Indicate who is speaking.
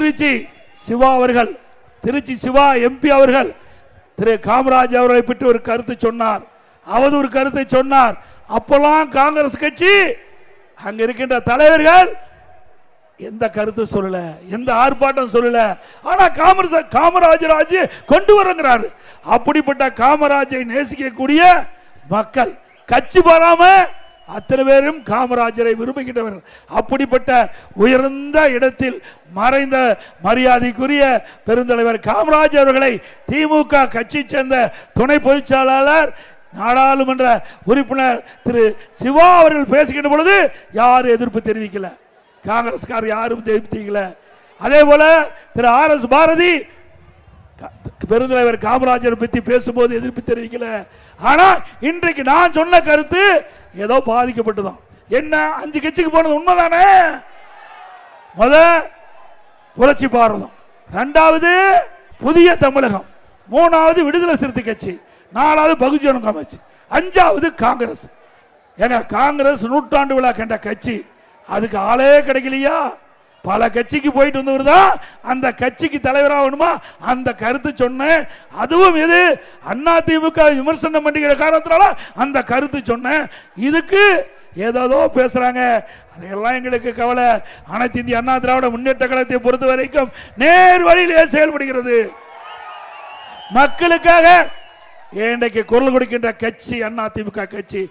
Speaker 1: திருச்சி சிவா அவர்கள் திருச்சி சிவா எம்பி அவர்கள் திரு காமராஜ் அவர்களை பற்றி ஒரு கருத்து சொன்னார். அவது ஒரு கருத்தை சொன்னார். அப்பெல்லாம் காங்கிரஸ் கட்சி அங்க இருக்கின்ற தலைவர்கள் எந்த கருத்து சொல்லல எந்த ஆர்ப்பாட்டம் சொல்லல. ஆனா காமராஜ காமராஜர் ஆட்சி கொண்டு வரங்கிறாரு. அப்படிப்பட்ட காமராஜை நேசிக்கக்கூடிய மக்கள் கட்சி பாராம அத்தனை பேரும் காமராஜரை விரும்புகின்றவர்கள். அப்படிப்பட்ட உயர்ந்த இடத்தில் மறைந்த மரியாதைக்குரிய பெருந்தலைவர் காமராஜர் அவர்களை திமுக கட்சி சேர்ந்த துணை பொதுச் செயலாளர் நாடாளுமன்ற உறுப்பினர் திரு சிவா அவர்கள் பேசுகின்ற பொழுது யாரும் எதிர்ப்பு தெரிவிக்கல. காங்கிரஸ்கார் யாரும் தெரிவித்தீங்கள அதே போல திரு ஆர் எஸ் பாரதி பெருந்தலைவர் காமராஜர் பத்தி பேசும்போது எதிர்ப்பு தெரிவிக்கல. ஆனா இன்றைக்கு நான் சொன்ன கருத்து ஏதோ பாதிக்கப்பட்டுதான் என்ன? அஞ்சு கட்சிக்கு போனது உண்மைதானே? முத புரட்சி பாரதம். ரெண்டாவது புதிய தமிழகம். மூணாவது விடுதலை சிறுத்தை கட்சி. நாலாவது பகுஜன கட்சி. அஞ்சாவது காங்கிரஸ். ஏங்க காங்கிரஸ் நூற்றாண்டு விழா கண்ட கட்சி. அதுக்கு ஆளே கிடைக்கலையா? பல கட்சிக்கு போயிட்டு வந்தவர் தான் அந்த கட்சிக்கு தலைவராகணுமா அந்த கருத்து சொன்னேன். அதுவும் இது அண்ணா திமுக விமர்சனம் பண்ணிக்கிற காரணத்தினால அந்த கருத்து சொன்னேன். இதுக்கு ஏதோ பேசுறாங்க. அதையெல்லாம் எங்களுக்கு கவலை. அனைத்து இந்திய அண்ணா திராவிட முன்னேற்ற கழகத்தை பொறுத்த வரைக்கும் நேர் வழியிலே செயல்படுகிறது. மக்களுக்காக இன்றைக்கு குரல் கொடுக்கின்ற கட்சி அண்ணா திமுக கட்சி.